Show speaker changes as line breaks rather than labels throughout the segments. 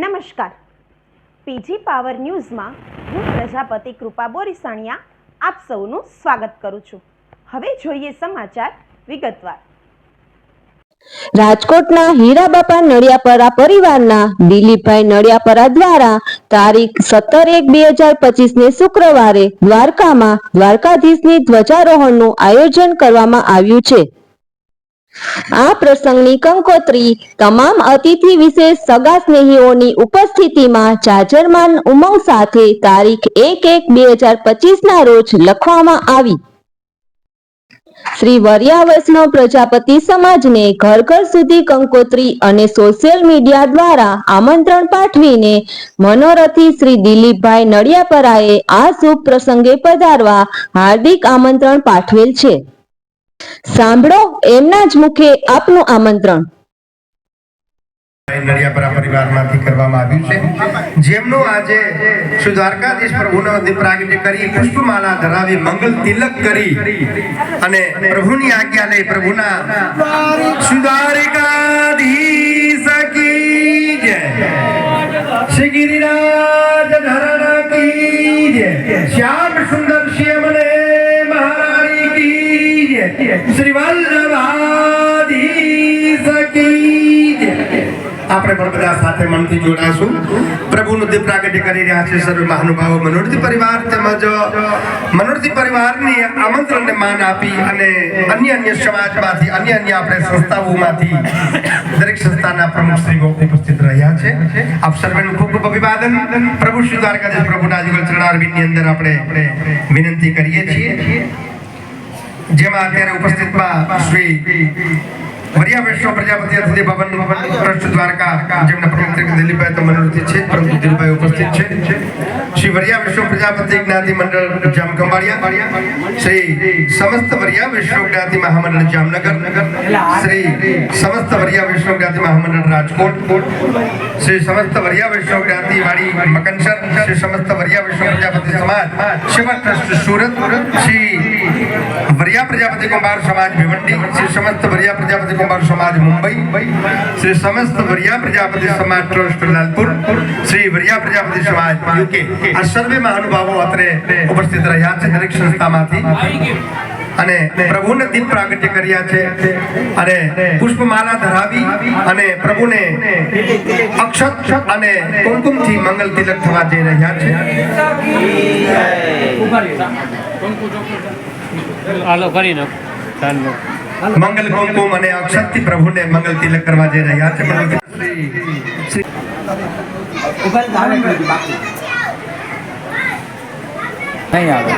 નમસ્કાર. PG power ન્યૂઝમાં હું પ્રજાપતિ કૃપા બોરીસાણિયા આપ સૌનું સ્વાગત કરું છું. હવે જોઈએ સમાચાર વિગતવાર.
રાજકોટના હીરાબાપા નડિયાપરા પરિવારના દિલીપભાઈ નડિયાપરા દ્વારા તારીખ સત્તર એક બે હજાર પચીસ ને શુક્રવારે દ્વારકામાં દ્વારકાધીશની ધ્વજારોહણનું આયોજન કરવામાં આવ્યું છે. આ પ્રસંગની કંકોત્રી તમામ અતિથિ વિશેષ સગા સ્નેહીઓની ઉપસ્થિતિમાં જાજરમાન ઉમંગ સાથે તારીખ એક એક બે હજાર પચીસ ના રોજ લખવામાં આવી. શ્રી વર્યા વૈષ્ણવ પ્રજાપતિ સમાજને ઘર ઘર સુધી કંકોત્રી અને સોશિયલ મીડિયા દ્વારા આમંત્રણ પાઠવીને મનોરથી શ્રી દિલીપભાઈ નડિયાપરાએ આ શુભ પ્રસંગે પધારવા હાર્દિક આમંત્રણ પાઠવેલ છે. સાંભળો, એમના જ મુખે આપનું આમંત્રણ.
નડિયાપરા પરિવારમાંથી કરવામાં આવ્યું છે. જેમનું આજે શ્રી દ્વારકાધીશ પ્રભુનો પ્રાગટ્ય કરી, પુષ્પમાલા ધરાવી, મંગલ તિલક કરી અને પ્રભુની આજ્ઞા લઈ પ્રભુના શ્રી કી જય. શ્રી ગિરિરાજ ધરણ કી જય. શ્યામ સુંદર જય શ્રી આપણે પણ બધા સાથે મનથી જોડાશું. પ્રભુનું દીપ પ્રાગટ્ય કરી રહ્યા છે સર્વ મહાનુભાવો મનોરથી પરિવાર તેમજ મનોરથી પરિવારની આમંત્રણને માન આપી અને અન્ય અન્ય સમાજમાંથી અન્ય અન્ય આપણે સંસ્થાઓમાંથી દરેક સંસ્થાના પ્રમુખ શ્રીઓ ઉપસ્થિત રહ્યા છે. આપ સર્વેનું ખૂબ ખૂબ અભિવાદન. પ્રભુ શ્રી દ્વારકાધીશ પ્રભુના જીવન ચરણારવિંદની અંદર આપણે વિનંતી કરીએ છીએ. જેમાં અત્યારે ઉપસ્થિતમાં શ્રી વરિયા વૈષ્ણવ પ્રજાપતિ અતિથિ ભવન ટ્રસ્ટ દ્વારકા, જેમના પ્રમુખ તરીકે દિલીપભાઈ તો મનોરથી છે પરંતુ દિલીપભાઈ ઉપસ્થિત છે. શ્રી વરિયા વૈષ્ણવ પ્રજાપતિ જ્ઞાતિ મંડળ જામ ખંભાળિયા, શ્રી સમસ્ત વરિયા વૈષ્ણવ જ્ઞાતિ મહામંડળ જામનગર, શ્રી સમસ્ત વરિયા વૈષ્ણવ જ્ઞાતિ મહામંડળ રાજકોટ, શ્રી સમસ્ત વરિયા વૈષ્ણવ જ્ઞાતિ વાડી મકનસર, શ્રી સમસ્ત વરિયા વૈષ્ણવ પ્રજાપતિ સમાજ શિવ ટ્રસ્ટ સુરત, શ્રી વરિયા પ્રજાપતિ કુંભાર સમાજ ભિવંડી, શ્રી સમસ્ત વરિયા પ્રજાપતિ કુંભાર સમાજ મુંબઈ, શ્રી સમસ્ત વરિયા પ્રજાપતિ સમાજ ટ્રસ્ટ લાલપુર, શ્રી વરિયા પ્રજાપતિ સમાજ યુકે. આ સર્વે મહાનુભાવો અત્રે ઉપસ્થિત રહ્યા છે દરેક સંસ્થામાંથી. અને પ્રભુને દીપ પ્રાગટ્ય કર્યા છે. અને પુષ્પમાલા ધરાવી અને પ્રભુને અક્ષત અને કુમકુમથી મંગલ તિલક થવા જઈ રહ્યા છે.
હાલો કરી નાખો. ચાલો.
મંગલ કુમકુમ અને અક્ષતથી પ્રભુને મંગલ તિલક કરવા જઈ રહ્યા છે.
નહીં આવે.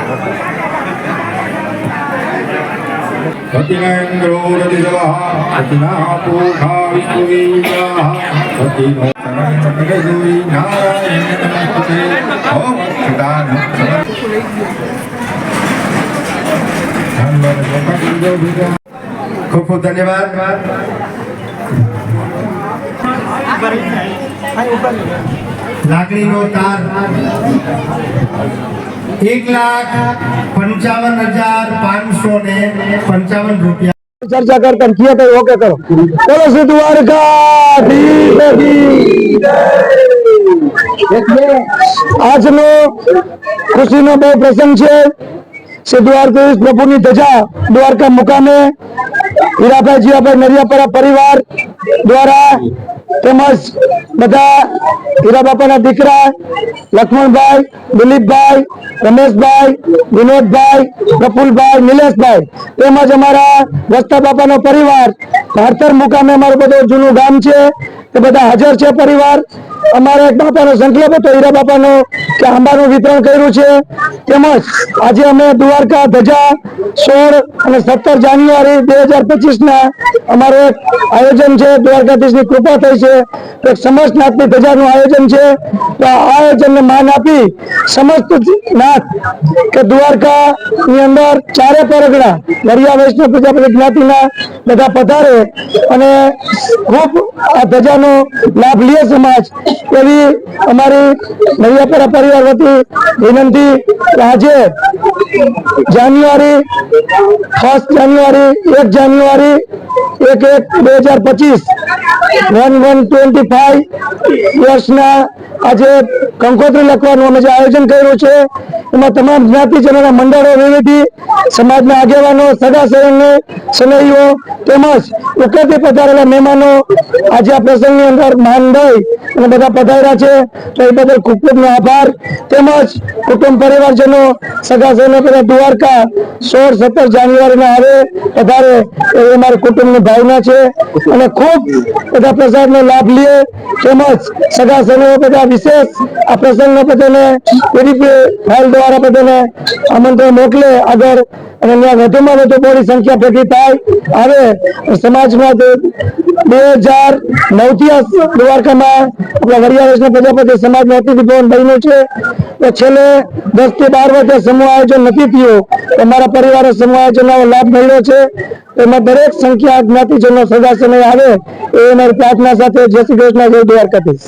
નારાયણ નમસ્તે ઓમ
ખૂબ ખૂબ ધન્યવાદ. લાકડીનો તાર. એક લાખ પંચાવન હજાર પાંચસો ને પંચાવન રૂપિયા.
ચર્ચા કરતા કિયા તો ઓકે કરો. ચલો શ્રી દ્વારકા આજનો ખુશીનો બહુ પ્રસંગ છે. શ્રી દ્વારકાધીશ પ્રભુની ધજા દ્વારકા મુકામે હીરાભાઈ જીવાભાઈ નરિયાપરા પરિવાર દ્વારા તેમજ બધા હીરા દીકરા, લક્ષ્મણભાઈ, દિલીપભાઈ, રમેશભાઈ, વિનોદભાઈ, પ્રફુલભાઈ, નિલેશભાઈ તેમજ અમારા વસ્તા બાપાનો પરિવાર ભારતર મુકામે અમારું બધું જૂનું ગામ છે એ બધા હાજર છે પરિવાર. અમારે એક બાપાનો સંકલ્પ હતો, હીરા બાપાનો, કે આંબાનું વિતરણ કર્યું છે. તેમજ આજે અમે દ્વારકા ધજા સોળ અને સત્તર જાન્યુઆરી બે હજાર પચીસ ના અમારું એક આયોજન છે, દ્વારકાધીશની કૃપા થઈ છે. એક સમસ્ત નાથની ધજાનું આયોજન છે. તો આ આયોજનને માન આપી સમસ્ત નાથ કે દ્વારકા ની અંદર ચારે પરગણા દરિયા વૈષ્ણવ પ્રજાપતિ જ્ઞાતિના બધા પધારે અને ખૂબ આ ધજાનો લાભ લે સમાજ. એવી અમારી નડિયાપરા પરિવાર વતી વિનંતી આજે જાન્યુઆરી ફર્સ્ટ જાન્યુઆરી, એક જાન્યુઆરી, એક એક બે હજાર પચીસ, વન વન ટ્વેન્ટી ફાઈવ વર્ષના આજે કંકોત્રી લખવાનું અમે જે આયોજન કર્યું છે, એમાં તમામ જ્ઞાતિજનોના મંડળો, વિવિધ સમાજના આગેવાનો, સગા સહયોગને સનહીઓ તેમજ ઉકેલથી પધારેલા મહેમાનો આજે આ પ્રસંગની અંદર માન દઈ અને બધા પધાર્યા છે. તો એ બદલ ખૂબ ખૂબ આભાર. તેમજ કુટુંબ પરિવારજનો સગા સંબંધીઓ બધા દ્વારકા સોળ, સત્તર જાન્યુઆરીના આવે. પધારે એ અમારી કુટુંબની ભાવના છે. અને ખૂબ બધા પ્રસાદનો લાભ લે. તેમજ સગા સંબંધીઓ બધા વિશેષ આ પ્રસંગને બધાને, પીડીપી ફાઇલ દ્વારા બધાને આમંત્રણ મોકલે. આગળ અને ત્યાં વધુમાં વધુ બોડી સંખ્યા ભેગી થાય. અને સમાજમાં બે હજાર નવથી દ્વારકામાં આપણા વૈષ્ણવ પ્રજાપતિ સમાજનું અતિથિ ભવન બન્યું છે. તો છેલ્લે દસથી બાર વર્ષે સમૂહ આયોજન નથી થયું અમારા પરિવારે સમૂહ આયોજનનો લાભ મળ્યો છે. એમાં દરેક સંખ્યા જ્ઞાતિજનો સદા સમય આવે એ અમારી પ્રાર્થના સાથે જય શ્રી કૃષ્ણ જય દ્વારકાધીશ.